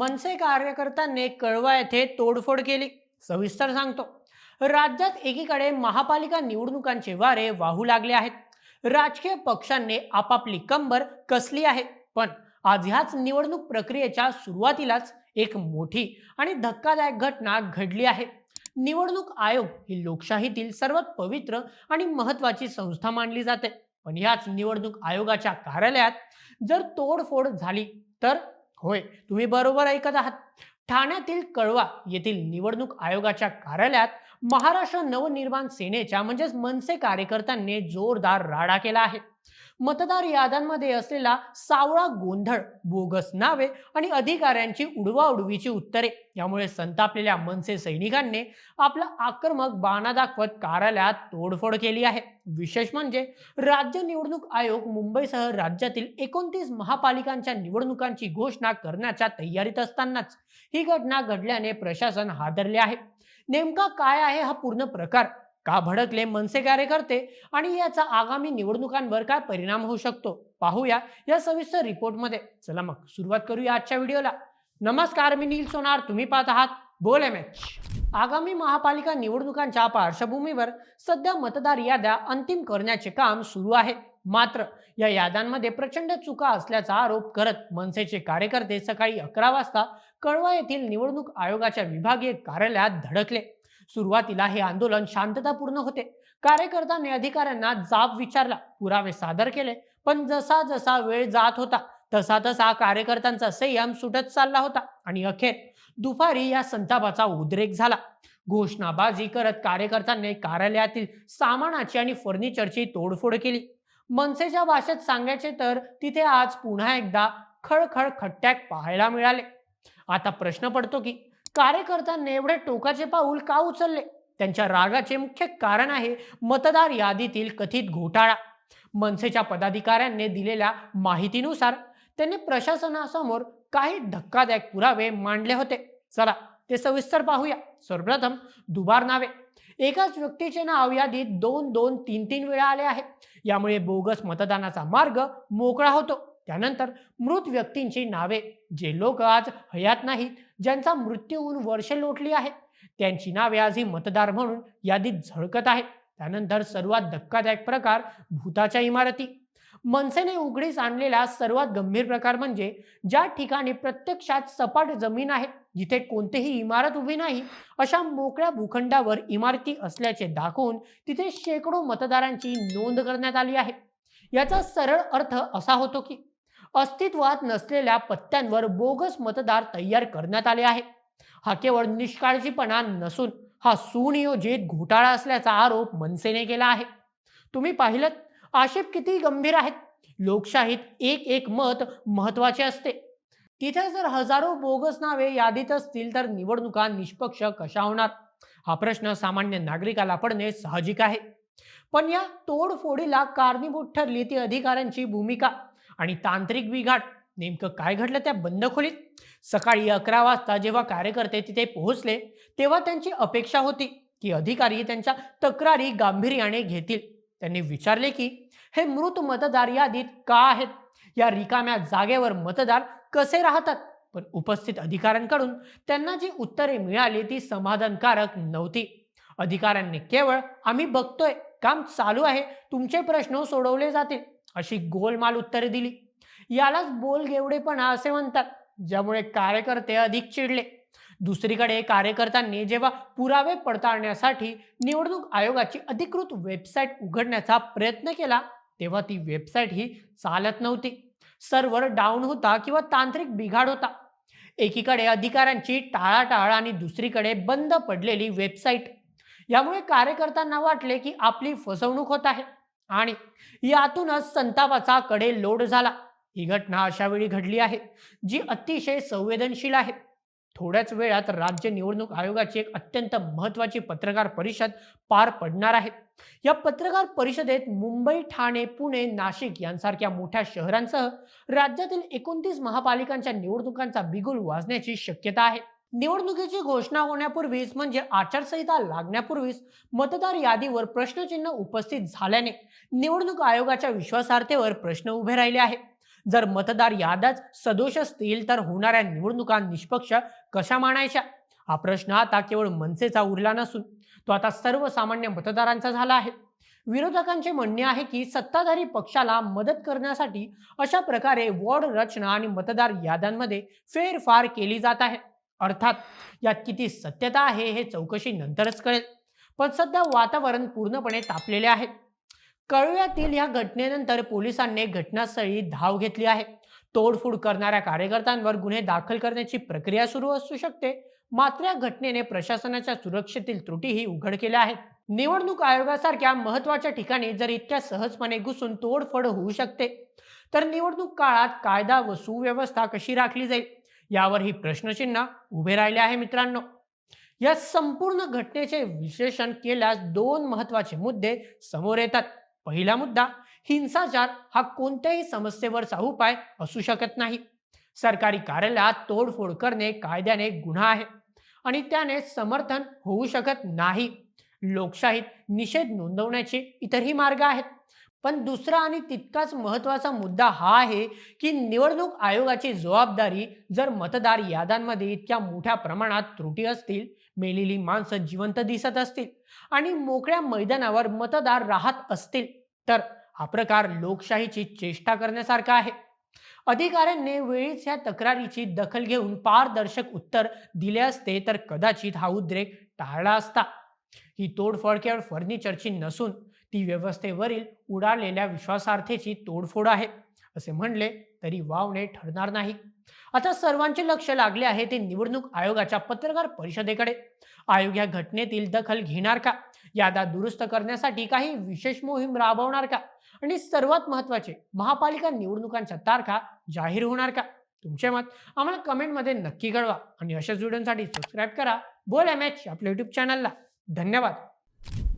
मनसे कार्यकर्त्यांनी कळवा येथे तोडफोड केली. सविस्तर सांगतो. राज्यात एकीकडे महापालिका निवडणुकांचे वारे वाहू लागले आहेत. राजकीय पक्षांनी आपापली कंबर कसली आहे? पण आज ह्याच निवडणूक प्रक्रियेच्या सुरुवातीलाच एक मोठी आणि धक्कादायक घटना घडली आहे. निवडणूक आयोग ही लोकशाहीतील सर्वात पवित्र आणि महत्वाची संस्था मानली जाते. पण याच निवडणूक आयोगाच्या कार्यालयात जर तोडफोड झाली तर होय. तुम्ही बरोबर ऐकत आहात. ठाण्यातील कळवा येथील निवडणूक आयोगाच्या कार्यालयात महाराष्ट्र नवनिर्माण सेनेच्या म्हणजेच मनसे कार्यकर्त्यांनी जोरदार राडा केला आहे. मतदार याद्यांमध्ये असलेला सावळा गोंधळ बोगस नावे आणि अधिकाऱ्यांची उडवाउडवीची उत्तरे यामुळे संतापलेल्या मनसे सैनिकांनी आपला आक्रमक बाणा दाखवत कार्यालयात तोडफोड केली आहे. विशेष म्हणजे राज्य निवडणूक आयोग मुंबईसह राज्यातील एकोणतीस महापालिकांच्या निवडणुकांची घोषणा करण्याच्या तयारीत असतानाच ही घटना घडल्याने प्रशासन हादरले आहे. नेमका काय आहे हा पूर्ण प्रकार? का भडकले मनसे कार्यकर्ते आणि याचा आगामी निवडणुकांवर काय परिणाम होऊ शकतो? पाहूया या सविस्तर रिपोर्टमध्ये. चला मग सुरुवात करूया आजच्या व्हिडिओला. नमस्कार मी नील सोनार. तुम्ही पाहत आहात बोल एम एच. आगामी महापालिका निवडणुकांच्या पार्श्वभूमीवर सध्या मतदार याद्या अंतिम करण्याचे काम सुरू आहे. मात्र या याद्यांमध्ये प्रचंड चुका असल्याचा आरोप करत मनसेचे कार्यकर्ते सकाळी अकरा वाजता कळवा येथील निवडणूक आयोगाच्या विभागीय कार्यालयात धडकले. सुरुवातीला हे आंदोलन शांततापूर्ण होते. कार्यकर्त्यांनी अधिकाऱ्यांना जाब विचारला पुरावे सादर केले. पण जसा जसा वेळ जात होता तसा तसा कार्यकर्त्यांचा संयम सुटत चालला होता. आणि अखेर दुपारी या संतापाचा उद्रेक झाला. घोषणाबाजी करत कार्यकर्त्यांनी कार्यालयातील सामानाची आणि फर्निचरची तोडफोड केली. मनसेच्या भाषेत सांगायचे तर तिथे आज पुन्हा एकदा खळखळ खट्ट्याक पाहायला मिळाले. आता प्रश्न पडतो की कार्यकर्त्यांनी एवढे टोकाचे पाऊल का उचलले? त्यांच्या रागाचे मुख्य कारण आहे मतदार यादीतील कथित घोटाळा. मनसेच्या पदाधिकाऱ्यांनी दिलेल्या माहितीनुसार त्यांनी प्रशासनासमोर काही धक्कादायक पुरावे मांडले होते. चला ते सविस्तर पाहूया. सर्वप्रथम दुबार नावे. एकाच व्यक्तीचे नाव यादीत दोन दोन तीन तीन वेळा आले आहे. यामुळे बोगस मतदानाचा मार्ग मोकळा होतो. त्यानंतर मृत व्यक्तींची नावे जे लोक आज हयात नाहीत ज्यांचा मृत्यू होऊन वर्ष लोटली आहेत त्यांची नावे आजही मतदार म्हणून यादीत झळकत आहे त्यानंतर सर्वात धक्कादायक प्रकार भूताच्या इमारती. मनसेने उघडीस आणलेला सर्वात गंभीर प्रकार म्हणजे ज्या ठिकाणी प्रत्यक्षात सपाट जमीन आहे जिथे कोणतीही इमारत उभी नाही अशा मोकळ्या भूखंडावर इमारती असल्याचे दाखवून तिथे शेकडो मतदारांची नोंद करण्यात आली आहे. याचा सरळ अर्थ असा होतो की अस्तित्वात नसलेल्या पत्त्यांवर बोगस मतदार तयार करण्यात आले आहे. हा केवळ निष्काळजीपणा नसून हा सुनियोजित घोटाळा असल्याचा आरोप मनसेने केला आहे. तुम्ही पाहिलं आक्षेप किती गंभीर आहेत? लोकशाहीत एक एक मत महत्त्वाचे असते. तिथे जर हजारो बोगस नावे यादीत असतील तर निवडणुका निष्पक्ष कशा होणार? हा प्रश्न सामान्य नागरिकाला पडणे साहजिक आहे. पण या तोडफोडीला कारणीभूत ठरली ती अधिकाऱ्यांची भूमिका. आणि तांत्रिक बिघाड नेमकं काय घडलं त्या बंद खोलीत सकाळी अकरा वाजता जेव्हा कार्यकर्ते तिथे पोहोचले तेव्हा त्यांची अपेक्षा होती की अधिकारी त्यांच्या तक्रारी गांभीर्याने घेतील. त्यांनी विचारले की हे मृत मतदार यादीत का आहेत? या रिकाम्या जागेवर मतदार कसे राहतात? पण उपस्थित अधिकाऱ्यांकडून त्यांना जी उत्तरे मिळाली ती समाधानकारक नव्हती. अधिकाऱ्यांनी केवळ आम्ही बघतोय काम चालू आहे तुमचे प्रश्न सोडवले जातील. अशी गोलमाल उत्तरे दिली. यालाच बोलगेवडेपणा असे म्हणतात ज्यामुळे कार्यकर्ते अधिक चिडले. दुसरीकडे कार्यकर्त्यांनी जेव्हा पुरावे पडताळण्यासाठी निवडणूक आयोगाची अधिकृत वेबसाईट उघडण्याचा प्रयत्न केला तेव्हा ती वेबसाईट ही चालत नव्हती. सर्व्हर डाऊन होता किंवा तांत्रिक बिघाड होता. एकीकडे अधिकाऱ्यांची टाळाटाळ आणि दुसरीकडे बंद पडलेली वेबसाईट यामुळे कार्यकर्त्यांना वाटले की आपली फसवणूक होत आहे. आणि यातूनच संतापाचा कडे लोड झाला. ही घटना अशा वेळी घडली आहे जी अतिशय संवेदनशील आहे. थोड्याच वेळात राज्य निवडणूक आयोगाची एक अत्यंत महत्वाची पत्रकार परिषद पार पडणार आहे. या पत्रकार परिषदेत मुंबई ठाणे पुणे नाशिक यांसारख्या मोठ्या शहरांसह राज्यातील एकोणतीस महापालिकांच्या निवडणुकांचा बिगुल वाजण्याची शक्यता आहे. निवडणुकीची घोषणा होण्यापूर्वीच म्हणजे आचारसंहिता लागण्यापूर्वीच मतदार यादीवर प्रश्नचिन्ह उपस्थित झाल्याने निवडणूक आयोगाच्या विश्वासार्हतेवर प्रश्न उभे राहिले आहे जर मतदार याद्याच सदोष असतील तर होणाऱ्या निवडणुका निष्पक्ष कशा मानायच्या? हा प्रश्न आता केवळ मनसेचा उरला नसून तो आता सर्वसामान्य मतदारांचा झाला आहे. विरोधकांचे म्हणणे आहे की सत्ताधारी पक्षाला मदत करण्यासाठी अशा प्रकारे वॉर्ड रचना आणि मतदार याद्यांमध्ये फेरफार केली जात आहे. अर्थात यात किती सत्यता आहे हे चौकशी नंतरच कळेल. पण सध्या वातावरण पूर्णपणे तापलेले आहे. कळव्यातील या घटनेनंतर पोलिसांनी घटनास्थळी धाव घेतली आहे. तोडफोड करणाऱ्या कार्यकर्त्यांवर गुन्हे दाखल करण्याची प्रक्रिया सुरू असू शकते. मात्र या घटनेने प्रशासनाच्या सुरक्षेतील त्रुटीही उघड केल्या आहेत. निवडणूक आयोगासारख्या महत्त्वाच्या ठिकाणी जर इतक्या सहजपणे घुसून तोडफोड होऊ शकते तर निवडणूक काळात कायदा व सुव्यवस्था कशी राखली जाईल? यावर ही प्रश्नचिन्ह उभे राहिले आहे मित्रांनो. या संपूर्ण घटनेचे विश्लेषण केल्यास दोन महत्त्वाचे मुद्दे समोर येतात. पहिला मुद्दा हिंसाचार हा कोणत्याही समस्येवरचा उपाय असू शकत नाही. सरकारी कार्यालयात तोडफोड करणे कायद्याने गुन्हा आहे आणि त्याने समर्थन होऊ शकत नाही. लोकशाहीत निषेध नोंदवण्याचे इतरही मार्ग आहेत. पण दुसरा आणि तितकाच महत्त्वाचा मुद्दा हा आहे की निवडणूक आयोगाची जबाबदारी जर मतदार याद्यांमध्ये इतक्या मोठ्या प्रमाणात त्रुटी असतील मेलेली माणसं जिवंत दिसत असतील आणि मोकळ्या मैदानावर मतदार राहत असतील तर हा प्रकार लोकशाहीची चेष्टा करण्यासारखा आहे. अधिकाऱ्यांनी वेळीच या तक्रारीची दखल घेऊन पारदर्शक उत्तर दिले असते तर कदाचित हा उद्रेक टाळला असता. ही तोडफोड केवळ फर्निचरची नसून ती व्यवस्थेवरील उडालेल्या विश्वासार्थेची तोडफोड आहे. असे म्हणले तरी वावणे ठरणार नाही. आता सर्वांचे लक्ष लागले आहे ते निवडणूक आयोगाच्या पत्रकार परिषदेकडे. आयोग या घटनेतील दखल घेणार का? यादा दुरुस्त करण्यासाठी काही विशेष मोहीम राबवणार का? आणि सर्वात महत्त्वाचे महापालिका निवडणुकांच्या तारखा जाहीर होणार का? तुमचे मत आम्हाला कमेंटमध्ये नक्की कळवा. आणि अशाच व्हिडिओसाठी सबस्क्राईब करा. बोल एम एच आपल्या युट्यूब चॅनलला धन्यवाद.